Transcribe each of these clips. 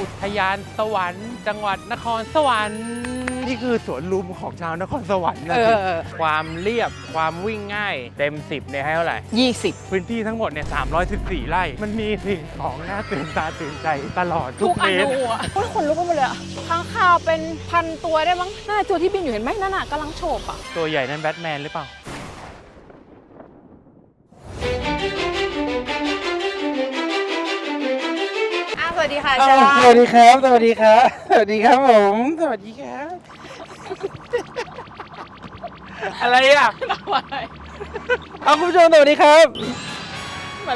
อุทยานสวรรค์ จังหวัดนครสวรรค์นี่คือสวนลุมของชาวนครสวรรค์นะเอสิอความเรียบความวิ่งง่าย เต็ม 10เนี่ยให้เท่าไหร่ ยี่สิบพื้นที่ทั้งหมดเนี่ย314 ไร่ มันมีสิ่งของน่าตื่นตาตื่นใจตลอดทุทุกกอเมตร นูอะโอ้ยขนลุกไปหมดเลยอะค้างคาวเป็นพันตัวได้มั้งน่าตัวที่บินอยู่เห็นไหมนั่นน่ะกำลังโฉบอะ ตัวใหญ่นั้นแบทแมนหรือเปล่าอ้า วสวัสดีค่ะอ้าจ้าวสวัสดีครับ สวัสดีครับ สวัสดีครับผม สวัสดีครับ อะไรอะเอาคุณผู้ชมสวัสดีครับ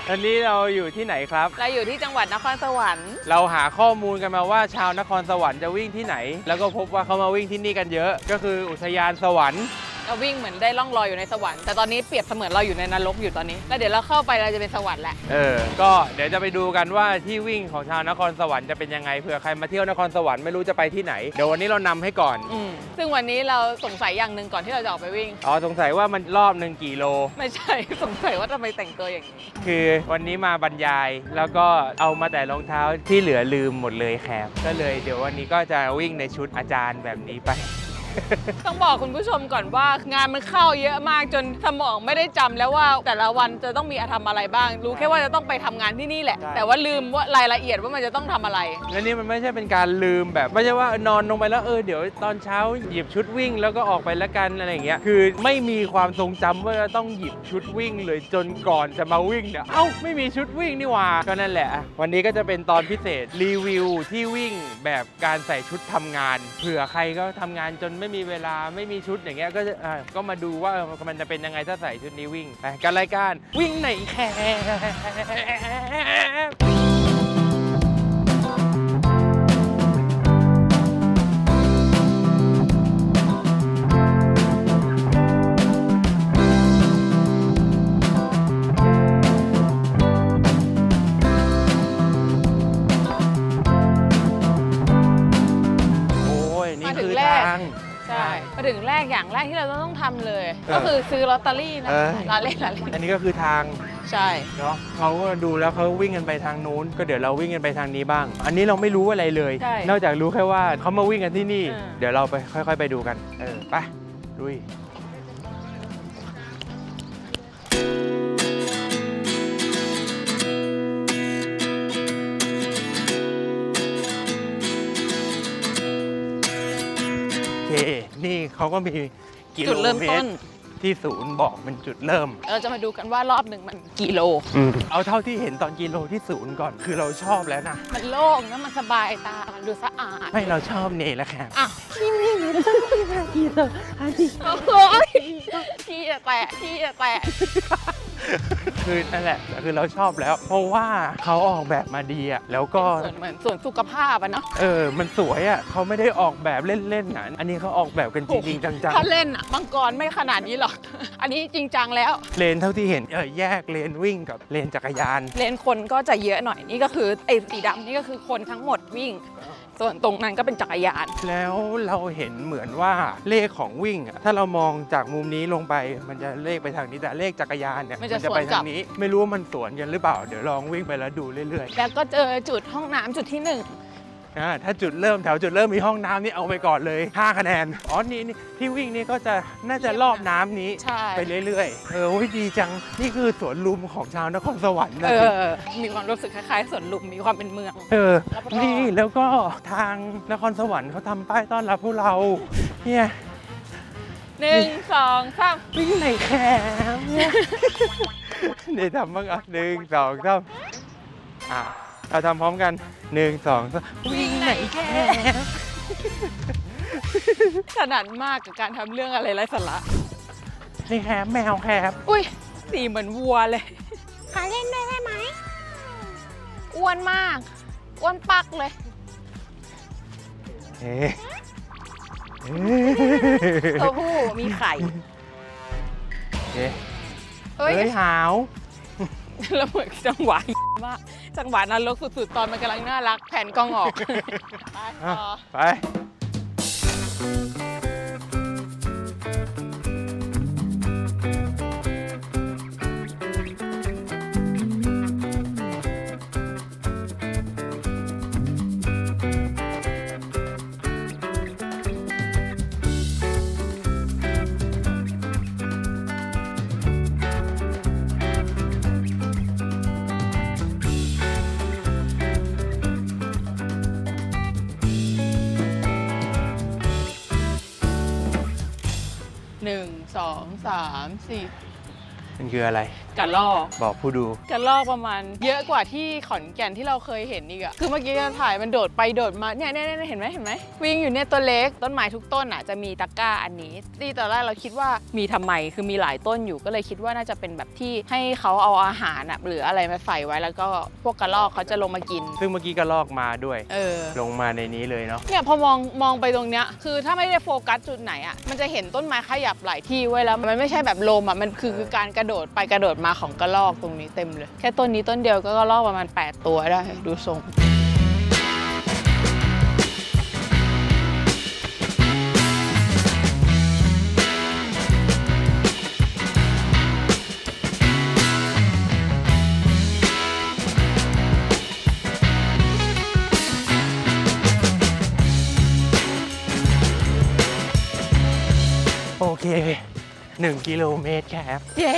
ตอนนี้เราอยู่ที่ไหนครับ เราอยู่ที่จังหวัดนครสวรรค์ เราหาข้อมูลกันมาว่าชาวนครสวรรค์จะวิ่งที่ไหน แล้วก็พบว่าเขามาวิ่งที่นี่กันเยอะ ก็คืออุทยานสวรรค์ เราวิ่งเหมือนได้ล่องลอยอยู่ในสวรรค์แต่ตอนนี้เปรียบเสมือนเราอยู่ในนรกอยู่ตอนนี้ แล้วเดี๋ยวเราเข้าไปเราจะเป็นสวรรค์แหละเออ ก็เดี๋ยวจะไปดูกันว่าที่วิ่งของชาวนครสวรรค์จะเป็นยังไงเผื่อใครมาเที่ยวนครสวรรค์ไม่รู้จะไปที่ไหนเดี๋ยววันนี้เรานำให้ก่อนอืมซึ่งวันนี้เราสงสัยอย่างหนึ่งก่อนที่เราจะออกไปวิ่ง อ๋อสงสัยว่ามันรอบหนึ่งกี่โล ไม่ใช่ สงสัยว่าทำไมแต่งตัวอย่างนี้ คือวันนี้มาบรรยายแล้วก็เอามาแต่รองเท้าที่เหลือลืมหมดเลยแคบก็เลยเดี๋ยววันนี้ก็จะวิ่งในชุดอาจารย์แบบนี้ไป ต้องบอกคุณผู้ชมก่อนว่างานมันเข้าเยอะมากจนสมองไม่ได้จำแล้วว่าแต่ละวันจะต้องมีทำอะไรบ้าง รู้แค่ว่าจะต้องไปทำงานที่นี่แหละ ใช่ แต่ว่าลืมว่ารายละเอียดว่ามันจะต้องทำอะไร แล้วนี่มันไม่ใช่เป็นการลืมแบบไม่ใช่ว่านอนลงไปแล้วเออเดี๋ยวตอนเช้าหยิบชุดวิ่งแล้วก็ออกไปละกันอะไรอย่างเงี้ยคือไม่มีความทรงจำว่าจะต้องหยิบชุดวิ่งเลยจนก่อนจะมาวิ่งเนี่ยเอ้าไม่มีชุดวิ่งนี่หว่าก็นั่นแหละอะวันนี้ก็จะเป็นตอนพิเศษรีวิวที่วิ่งแบบการใส่ชุดทำงานเผื่อใครก็ทำงานจนไม่ไม่มีเวลาไม่มีชุดอย่างเงี้ยก็จะอะก็มาดูว่าเออมันจะเป็นยังไงถ้าใส่ชุดนี้วิ่งไปกันรายการวิ่งไหนแค ถึงแรกอย่างแรกที่เราต้องทำเลยเออก็คือซื้อลอตเตอรี่นะเออ ลาเล่นลาเล่นอันนี้ก็คือทางใช่ เนาะเขาก็ดูแล้วเขาวิ่งกันไปทางนู้น ก็เดี๋ยวเราวิ่งกันไปทางนี้บ้าง อันนี้เราไม่รู้อะไรเลย ใช่นอกจากรู้แค่ว่าเขามาวิ่งกันที่นี่ เออ เดี๋ยวเราไปค่อย ๆ ไปดูกัน เออไปลุย เค นี่เขาก็มีกิโลจุดเริ่มเมต้ตน รที่ศูนย์บอกเป็นจุดเริ่ม เราจะมาดูกันว่ารอบหนึ่งมันกี่โล เอาเท่าที่เห็นตอนกิโลที่ศูนย์ก่อน คือเราชอบแล้วนะ มันโล่งนะมันสบายตา มันดูสะอาด ไม่เราชอบเนยแล้วค่ะ อะพี่ไม่รู้จะพี่มากี่โลอันนี้โอ้ยพี่จะแตะพี่จะแตะ คือนั่นแหละคือเราชอบแล้ว เพราะว่าเขาออกแบบมาดีอะแล้วก็ ส่วนเหมือนส่วนสุขภาพอะเนาะเออ มันสวยอะเขาไม่ได้ออกแบบเล่นๆนะอันนี้เขาออกแบบกันจริงๆ จังถ้าเล่นอะมังกรไม่ขนาดนี้หรอก อันนี้จริงจังแล้ว ๆ เลนเท่าที่เห็นเออแยกเลนวิ่งกับเลนจักรยาน เลนคนก็จะเยอะหน่อยนี่ก็คือไอ้สีดำนี่ก็คือคนทั้งหมดวิ่ง ส่วนตรงนั้นก็เป็นจักรยาน แล้วเราเห็นเหมือนว่าเลขของวิ่งอะถ้าเรามองจากมุมนี้ลงไปมันจะเลขไปทางนี้แต่เลขจักรยานเนี่ยมันจะไปสวนกลัทาบงนี้ ไม่รู้ว่ามันสวนกันหรือเปล่า เดี๋ยวลองวิ่งไปแล้วดูเรื่อยแล้วก็เจอจุดห้องน้ำจุดที่หนึ่งๆ อ่าถ้าจุดเริ่มแถวจุดเริ่มมีห้องน้ำนี่เอาไปก่อนเลย 5 คะแนน อ๋อนี่นี่ที่วิ่งนี่ก็จะน่าจะรอบน้ำนี้ ใช่ ไปเรื่อยๆ เออโอ้ยดีจัง นี่คือสวนลุมของชาวนครสวรรค์นะเอสิอ มีความรู้สึกคล้ายๆสวนลุมมีความเป็นเมือง เออแล้วก็นี่แล้วก็ทางนครสวรรค์เขาทำป้ายต้อนรับพวกเรา เนี่ยหนึ่งสองสามวิ่งไหนแคมเนี่ย เดี๋ยวทำบ้างอะหนึ่งสองสามอะ เราทำพร้อมกันหนึ่งสองสามวิ่งไหนแคมถนัดมากกับการทำเรื่องอะไรไร้สาระนี่แคมแมวแคมอุ้ยสีเหมือนวัวเลย ขอเล่นด้วยได้ไหม อ้วนมาก อ้วนปักเลย เอ๊ะเอ๊ะตัวผู้มีไข่ เอ๊ะเฮ้ย เฮ้ยหาว แล้วเหมือนจังหวะมาก จังหวะนั้นลกสุดๆ ตอนมันกำลังน่ารักแผ่นกล้องออก ไปอะต่อ ไปามสี่มันคืออะไร กระลอกบอกผู้ดู กระลอกประมาณ เยอะกว่าที่ขอนแก่นที่เราเคยเห็นอีกอะคือเมื่อกี้ถ่ายมันโดดไปโดดมาเนี่ยเนี่ยเนี่ยเห็นไหมเห็นไหมวิ่งอยู่เนี่ยตัวเล็กต้นไม้ทุกต้นอะจะมีตะกร้าอันนี้ที่ตอนแรกเราคิดว่ามีทำไมคือมีหลายต้นอยู่ก็เลยคิดว่าน่าจะเป็นแบบที่ให้เขาเอาอาหารอะหรืออะไรมาใส่ไว้แล้วก็พวกกระลอกเขาจะลงมากิน ซึ่งเมื่อกี้ก็ลอกมาด้วย เออ ลงมาในนี้เลยเนาะเนี่ยพอมองมองไปตรงเนี้ยคือถ้าไม่ได้โฟกัสจุดไหนอะมันจะเห็นต้นไม้ขยับหลายที่ไว้ยแล้วมันไม่ใช่แบบลมอะมันคือคือการกระโดดไปกระโดดมาของกระรอกตรงนี้เต็มเลย แค่ต้นนี้ต้นเดียวก็กระรอกประมาณ 8 ตัวได้ดูทรงโอเค 1 กิโลเมตรครับ เย้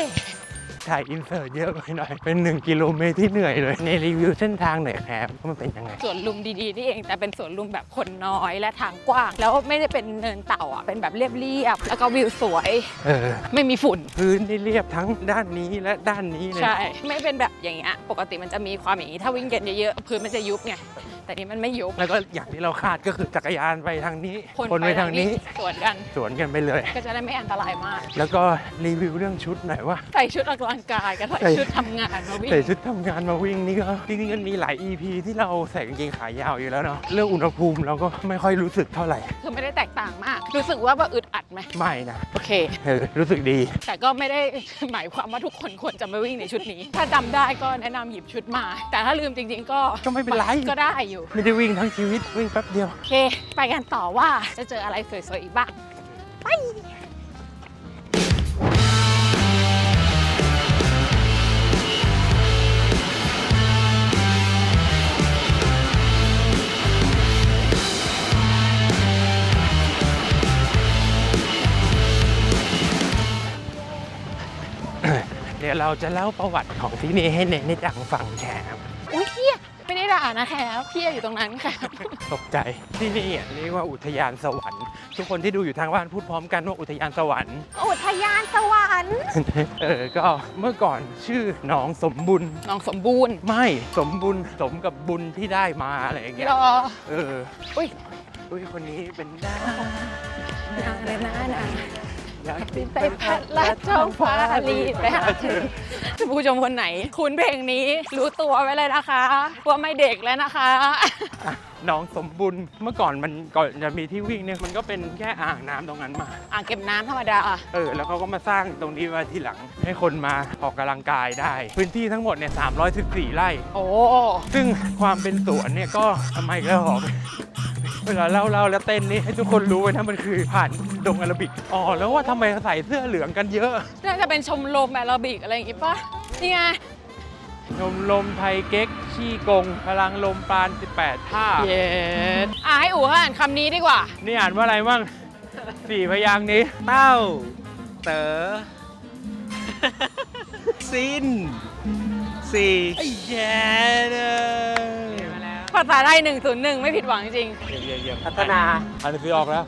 ถ่ายอินเสิร์ตเยอะไปหน่อย เป็น 1 กิโลเมตรที่เหนื่อยเลย ในรีวิวเส้นทางหน่อยครับว่ามันเป็นยังไง สวนลุมดีๆนี่เองแต่เป็นสวนลุมแบบคนน้อยและทางกว้าง แล้วไม่ได้เป็นเนินเต่าอะเป็นแบบเรียบๆแล้วก็วิวสวย เออ ไม่มีฝุ่น พื้นที่เรียบทั้งด้านนี้และด้านนี้เลย ใช่ ไม่เป็นแบบอย่างเงี้ยปกติมันจะมีความอย่างนี้ถ้าวิ่งกันเยอะๆพื้นมันจะยุบไง แต่นี่มันไม่ยุบแล้วก็อย่างที่เราคาดก็คือจักรยานไปทางนี้คนไปทางนี้สวนกันสวนกันไปเลย ก็จะได้ไม่อันตรายมาก แล้วก็รีวิวเรื่องชุดหน่อยว่าใส่ชุดออกกำลังกายกับใส่ใส่ชุดทำงานมาวิ่งใส่ชุดทำงานมาวิ่งนี่ก็จริงๆมันมีหลาย EP ที่เราใส่กางเกงขายาวอยู่แล้วเนาะเรื่องอุณหภูมิเราก็ไม่ค่อยรู้สึกเท่าไหร่คือไม่ได้แตกต่างมาก รู้สึกว่าแบบอึดอัดไหมไม่นะโอเคเออรู้สึกดี แต่ก็ไม่ได้หมายความว่าทุกคนควรจะมาวิ่งในชุดนี้ ถ้าจำได้ก็แนะนำหยิบชุดมา แต่ถ้าลืมจริง ๆ ก็ก็ไม่เป็นไรก็ได้อยู่ไม่ได้วิ่งทั้งชีวิตวิ่งแป๊บเดียว โอเค ไปกันต่อว่าจะเจออะไรสวยๆอีกบ้าง ไป เดี๋ยวเราจะเล่าประวัติของที่นี่ให้เนในดังฟังแชร์ครับ นะแคบเพี้ยอยู่ตรงนั้นค่ะ ตกใจที่นี่อะเรียกว่าอุทยานสวรรค์ ทุกคนที่ดูอยู่ทางบ้านพูดพร้อมกันว่าอุทยานสวรรค์ อุทยานสวรรค์เออ ก็เมื่อก่อนชื่อหนองสมบุญ น้องสมบูรณ์ไม่สมบุญสมกับบุญที่ได้มาอะไรอย่างเงี้ย รอเออ อุ้ย อุ้ยคนนี้เป็นได้นาเลยนะนา อยากบินไปพัดลัดท้องฟ้าลีดไปหาเธอผู้ชมคนไหน คุณเพลงนี้รู้ตัวไว้เลยนะคะว่าไม่เด็กแล้วนะคะอะหนองสมบุญเมื่อก่อนมันก่อนจะมีที่วิ่งเนี่ยมันก็เป็นแค่อ่างน้ำตรงนั้นมา อ่างเก็บน้ำธรรมดาเออแล้วเขาก็มาสร้างตรงนี้มาทีหลัง ให้คนมาออกกำลังกายได้ พื้นที่ทั้งหมดเนี่ย314ไร่ โอ้ซึ่งความเป็นสวนเนี่ยก็ทำไมก็หอก เวลาเล่าเล่าแล้วเต้นนี่ให้ทุกคนรู้ไว้นะมันคือผ่านดงอาราบิกอ๋อแล้วว่าทำไมใส่เสื้อเหลืองกันเยอะ น่าจะเป็นชมรมแอโรบิกอะไรอย่างงี้ป่ะนี่ไงนมลมไทยเก๊กชี่กง พลังลมปราณ18 ท่า เย็ดอะให้อู๋เขาอ่านคำนี้ดีกว่า นี่อ่านว่าอะไรมั่ง สี่พยางค์นี้ เต้า เต๋อซินสี่ไอ้แย่เลย ภาษาไทย101 ไม่ผิดหวังจริง เยี่ยมเยี่ยมพัฒนา อันนี้ซื้อออกแล้ว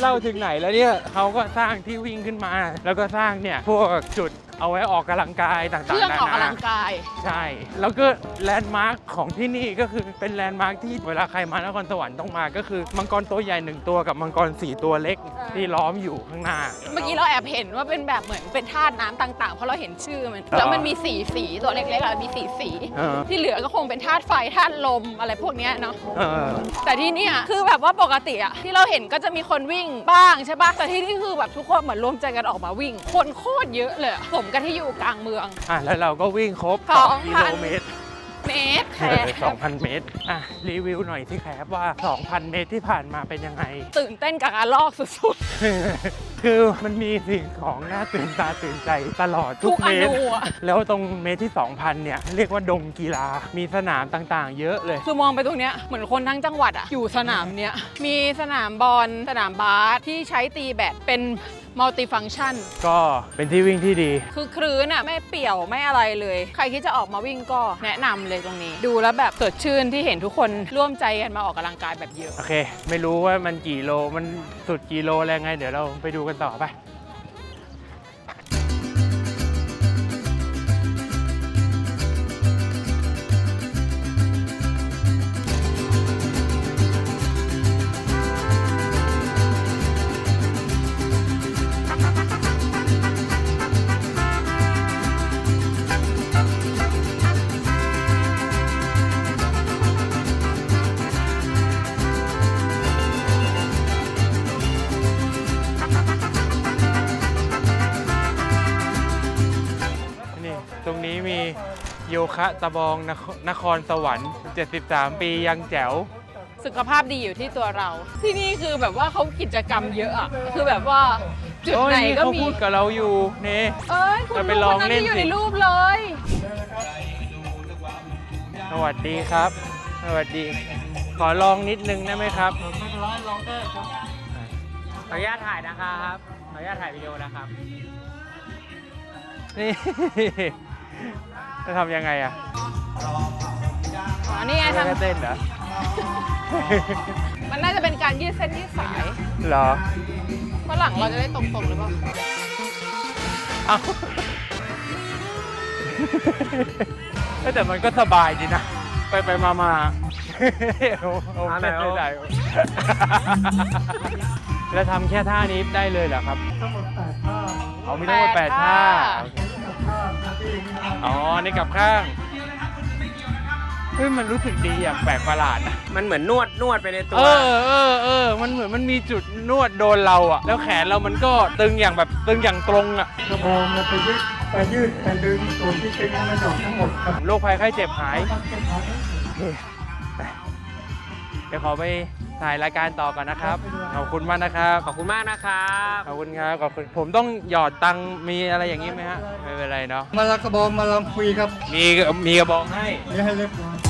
เล่าถึงไหนแล้วเนี่ยเขาก็สร้างที่วิ่งขึ้นมา แล้วก็สร้างเนี่ยพวกจุด เอาไว้ออกกำลังกายต่างๆเครื่องออกนากำลังกาย ใช่ แล้วก็แลนด์มาร์คของที่นี่ก็คือเป็นแลนด์มาร์คที่เวลาใครมานครสวรรค์ต้องมาก็คือมังกรตัวใหญ่หนึ่งตัวกับมังกรสี่ตัวเล็กที่ล้อมอยู่ข้างหน้า เมื่อกี้เราแอบเห็นว่าเป็นแบบเหมือนเป็นธาตุน้ำต่าง ๆ เพราะเราเห็นชื่อมันอ๋อแล้วมันมีสีสีตัวเล็กๆอะมีสีสีเออที่เหลือก็คงเป็นธาตุไฟธาตุลมอะไรพวกเนี้ยเนาะเออแต่ที่เนี่ยคือแบบว่าปกติอะที่เราเห็นก็จะมีคนวิ่งบ้างใช่ปะแต่ที่นี่คือแบบทุกคนเหมือนรวมใจกันออกมาวิ่ง คนโคตรเยอะเลยอะสมกันที่อยู่กลางเมือง อะแล้วเราก็วิ่งครบสอง2กิพัโลนเมตรเมตรแคเออ2,000 เมตร อะ รีวิวหน่อยที่แคบว่า 2,000 เมตรที่ผ่านมาเป็นยังไง ตื่นเต้นกับการลอกสุดคือมันมีสิ่งของน่าตื่นตาตื่นใจตลอดๆทุทุกกอเมตรนูอะแล้วตรงเมตรที่ 2,000 เนี่ย เรียกว่าดงกีฬา มีสนามต่างๆ เยอะเลย คือมองไปตรงเนี้ยเหมือนคนทั้งจังหวัดอะอยู่สนามเนี้ย มีสนามบอล สนามบาสที่ใช้ตีแบดเป็น มัลติฟัง c t ชัน ก็เป็นที่วิ่งที่ดี คือคลื่นอะไม่เปี่ยวไม่อะไรเลย ใครที่จะออกมาวิ่งก็แนะนำเลยตรงนี้ ดูแล้วแบบสดชื่นที่เห็นทุกคนร่วมใจกันมาออกกำลังกายแบบเยอะ โอเค ไม่รู้ว่ามันกี่โล มันสุดกี่โลอะไรไง เดี๋ยวเราไปดูกันต่อไป คะตะบองนครนครสวรรค์ 73 ปียังแจ๋ว สุขภาพดีอยู่ที่ตัวเรา ที่นี่คือแบบว่าเขากิจกรรมเยอะอะคือแบบว่าจุดโอ้ยไหนนี่ก็เขามีพูดกับเราอยู่นี่เอ้ยคุณจะไปลูกลองคนนั้นเล่นที่อยู่สิในรูปเลย สวัสดีครับ สวัสดี ขอลองนิดนึงได้ไหมครับขออนุญาตถ่ายนะครับขออนุญาตถ่ายวิดีโอนะครับนี่ จะทำยังไงอะอ๋อนี่ไงไม่ทได้เต้นเหรอำมันน่าจะเป็นการยืดเส้นยืดสายเหรอเพราะหลังเราจะได้ตรงๆหรือเปล่าเอ้าเอ้ยแต่มันก็สบายดีนะ ไปไปมามาเอาเอาอะไรเต้นเอาได้ได้แล้วทำแค่ท่านี้ได้เลยเหรอครับทั้งหมดแปดท่าเอามีทั้งหมดแปดท่ากับท่าหน้าที่นี่นะ อ๋อ นี่กลับข้างเฮ้ยมันรู้สึกดีอย่างแปลกประหลาดนะ มันเหมือนนวดนวดไปในตัว เออเออเออ มันเหมือนมันมีจุดนวดโดนเราอะแล้วแขนเรามันก็ตึงอย่างแบบตึงอย่างตรงอะกระบองมันไปยืดไปยืดไปดึงส่วนที่เป็นให้มันออกทั้งหมดครับโรคภัยไข้เจ็บหายต้องเก็บขาทั้งหมด เดี๋ยวขอไปถ่ายรายการต่อก่อนนะครับ ขอบคุณมากนะครับ ขอบคุณมากนะครับขอบคุณครับขอบคุณผมต้องหยอดตังค์มีอะไรอย่างนี้ไหมฮะไม่เป็นไรเนาะมาลากระบองมาลำฟรีครับมีมีกระบองให้ นี่ให้เรียบร้อย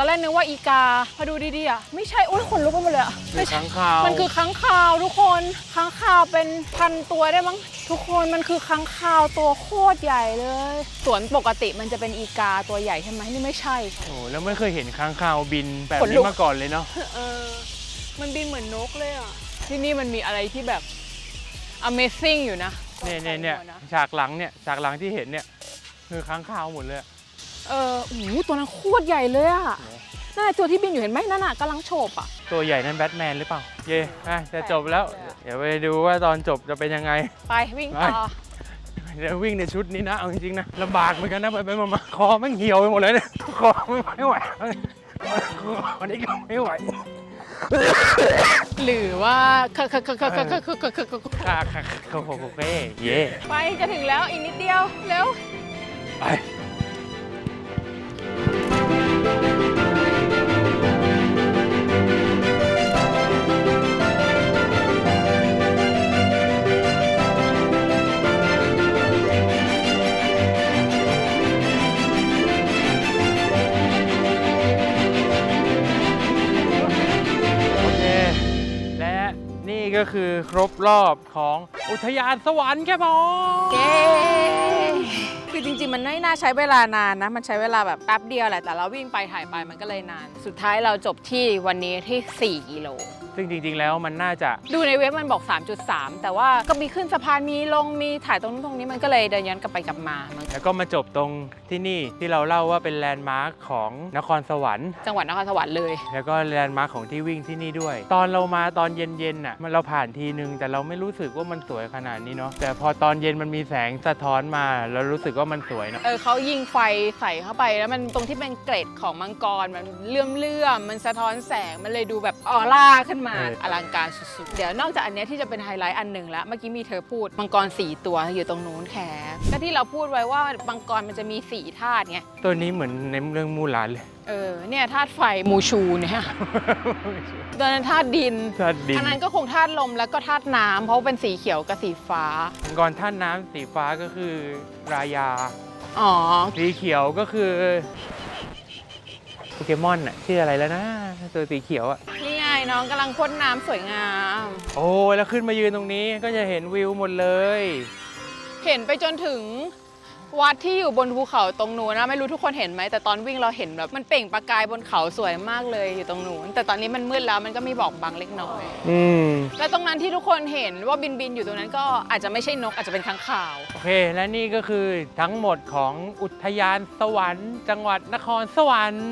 อยู่อะตอนแรกนึกว่าอีกาพอดูดีๆอะไม่ใช่โอ้ยขนลุกไปหมดเลยอะคืไม่อใช่ค้างคาว มันคือค้างคาวทุกคนค้างคาวเป็นพันตัวได้มั้งทุกคนมันคือค้างคาวตัวโคตรใหญ่เลยสวนปกติมันจะเป็นอีกาตัวใหญ่ใช่ไหมนี่ไม่ใช่ โอ้แล้วไม่เคยเห็นค้างคาวบินแบบขนลุนี้ก มาก่อนเลยเนาะเออมันบินเหมือนนกเลยอะที่นี่มันมีอะไรที่แบบ Amazing อยู่นะเนี่ยเนี่ยเนี่ยฉากหลังเนี่ยฉากหลังที่เห็นเนี่ยคือค้างคาวหมดเลยอะ เออโอ้โหตัวนั้นโคตรใหญ่เลยอะนั่นนะตัวที่บินอยู่เห็นไหมนั่นน่ะกำลังโฉบอะตัวใหญ่นั่นแบทแมนหรือเปล่า เย่อะจะจบแล้วเดี๋ยวไปดูว่าตอนจบจะเป็นยังไง ไปวิ่งต่อ เดี๋ยววิ่งในชุดนี้นะ เอาจริงๆนะลำบากเหมือนกันนะไปไปมาๆคอแม่งเหี่ยวไปหมดเลยเนี่ยคอไม่ไหววันนี้ก็ไม่ไหวหรือว่าคือคือคือคือคือคือคือคือคือค่ะค่ะโคโคโคเฟ่เย่ไปจะถึงแล้วอีกนิดเดียว เร็ว ไป ก็คือครบรอบของอุทยานสวรรค์แค่พอเย้คือจริงๆ มันไม่น่าใช้เวลานานนะ มันใช้เวลาแบบแป๊บเดียวแหละ แต่เราวิ่งไปถ่ายไปมันก็เลยนาน สุดท้ายเราจบที่วันนี้ที่ 4 กิโล ซึ่งจริงๆแล้วมันน่าจะดูในเว็บมันบอก 3.3 แต่ว่าก็มีขึ้นสะพานมีลงมีถ่ายตรงนู้นตรงนี้มันก็เลยเดินย้อนกลับไปกลับมามันแล้วก็มาจบตรงที่นี่ที่เราเล่าว่าเป็นแลนด์มาร์คของนครสวรรค์ จังหวัดนครสวรรค์เลย แล้วก็แลนด์มาร์คของที่วิ่งที่นี่ด้วย ตอนเรามาตอนเย็นๆน่ะมันเราผ่านทีนึง แต่เราไม่รู้สึกว่ามันสวยขนาดนี้เนาะแต่พอตอนเย็นมันมีแสงสะท้อนมาเรารู้สึกว่ามันสวยเนาะเออเขายิงไฟใส่เข้าไปแล้วมันตรงที่เป็นเกร็ดของมังกรมันเลื่อมเลื่อมๆมันสะท้อนแสงมันเลยดูแบบออร่าขึ้นมาอลังการสุดๆ เดี๋ยวนอกจากอันเนี้ยที่จะเป็นไฮไลท์อันหนึ่งแล้ว เมื่อกี้มีเธอพูดมังกรสี่ตัวอยู่ตรงนู้นแคก็ที่เราพูดไว้ว่ามังกรมันจะมีสี่ธาตุไง ตัวนี้เหมือนในเรื่องมูหลานเลยเออ เนี่ยธาตุไฟมูชูเนี่ยตัวนั้นธาตุดิน ธาตุดินอันนั้นก็คงธาตุลมแล้วก็ธาตุน้ำเพราะว่าเป็นสีเขียวกับสีฟ้า มังกรท่านน้ำสีฟ้าก็คือรายา อ๋อ สีเขียวก็คือโปเกมอนอะชื่ออะไรแล้วนะ ตัวสีเขียวอะ นี่ไง น้องกำลังพ่นน้ำสวยงาม โอ้ยแล้วขึ้นมายืนตรงนี้ก็จะเห็นวิวหมดเลย เห็นไปจนถึงวัดที่อยู่บนภูเขาตรงนู้นนะไม่รู้ทุกคนเห็นไหมแต่ตอนวิ่งเราเห็นแบบมันเปล่งประกายบนเขาสวยมากเลยอยู่ตรงนู้นแต่ตอนนี้มันมืดแล้วมันก็มีบอกบางเล็กน้อย อืม และตรงนั้นที่ทุกคนเห็นว่าบินบินๆอยู่ตรงนั้นก็อาจจะไม่ใช่นกอาจจะเป็นค้างคาว โอเค และนี่ก็คือทั้งหมดของอุทยานสวรรค์ จังหวัดนครสวรรค์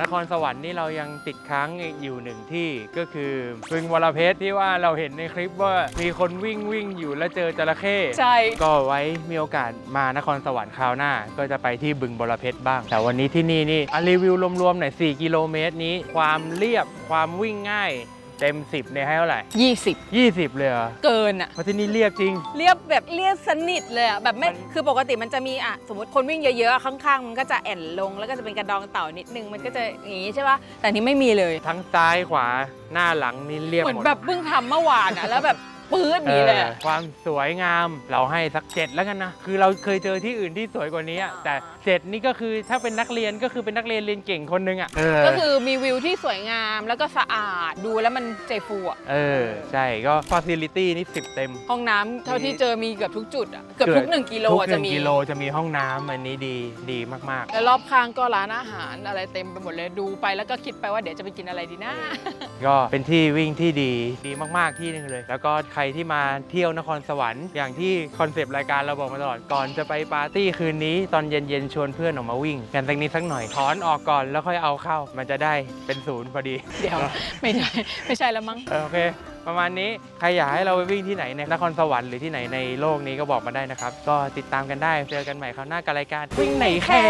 นครสวรรค์นี่เรายังติดค้างอยู่หนึ่งที่ก็คือบึงวรเพชรที่ว่าเราเห็นในคลิปว่ามีคนวิ่งวิ่งอยู่แล้วเจอจระเข้ใช่ ก็ไว้มีโอกาสมานครสวรรค์คราวหน้า ก็จะไปที่บึงบรเพชรบ้าง แต่วันนี้ที่นี่นี่อะรีวิวรวมๆหน่อย4กิโลเมตรนี้ ความเรียบความวิ่งง่าย เต็ม 10เนี่ยให้เท่าไหร่20 20 เลยเหรอเกินอะเพราะที่นี่เรียบจริง เรียบแบบเรียบสนิทเลยอะแบบไม่มันคือปกติมันจะมีอะสมมติคนวิ่งเยอะๆอะข้างๆ มันก็จะแอนลง แล้วก็จะเป็นกระดองเต่านิดนึง มันก็จะอย่างนี้ใช่ปะแต่อันนี้ไม่มีเลย ทั้งซ้ายขวาหน้าหลังนี่เรียบเหมือนหมดแบบเพิ่งทำเมื่อวานอะแล้วแบบ ปื๊ดนี้เลยอะออความสวยงามเราให้สักเจ็ดแล้วกันนะ คือเราเคยเจอที่อื่นที่สวยกว่านี้อะแต่เจ็ดนี่ก็คือถ้าเป็นนักเรียนก็คือเป็นนักเรียนเรียนเก่งคนนึงอะเออก็คือมีวิวที่สวยงามแล้วก็สะอาดดูแล้วมันใจฟูอะเออ ใช่ก็ฟ a ซิลิตี้นี่ 10 เต็ม ห้องน้ำเท่าที่เจอมีเกือบทุกจุดอะเกือบทุกหนึ่งกิโลทุกอะหจะนึ่งมี กิโลจะมีห้องน้ำอันนี้ดีดีมากแล้วรอบข้างก็ร้านอาหารอะไรเต็มไปหมดเลยดูไปแล้วก็คิดไปว่าเดี๋ยวจะไปกินอะไรดีนะ ๆ ก็เป็นที่วิ่งที่ดีดีมากๆที่หนึ่งเลย แล้วก็ใครที่มาเที่ยวนครสวรรค์อย่างที่คอนเซปต์รายการเราบอกมาตลอดก่อนจะไปปาร์ตี้คืนนี้ตอนเย็นๆชวนเพื่อนออกมาวิ่งกันสักนิดสักหน่อยถอนออกก่อนแล้วค่อยเอาเข้า มันจะได้เป็นศูนย์พอดี เดี๋ยว ไม่ใช่ไม่ใช่แล้วมั้ง เออโอเค ประมาณนี้ใครอยากให้เราไปวิ่งที่ไหนในนครสวรรค์หรือที่ไหนในโลกนี้ก็บอกมาได้นะครับ ก็ติดตามกันได้เจอกันใหม่คราวหน้ากับรายการวิ่งไหนแค่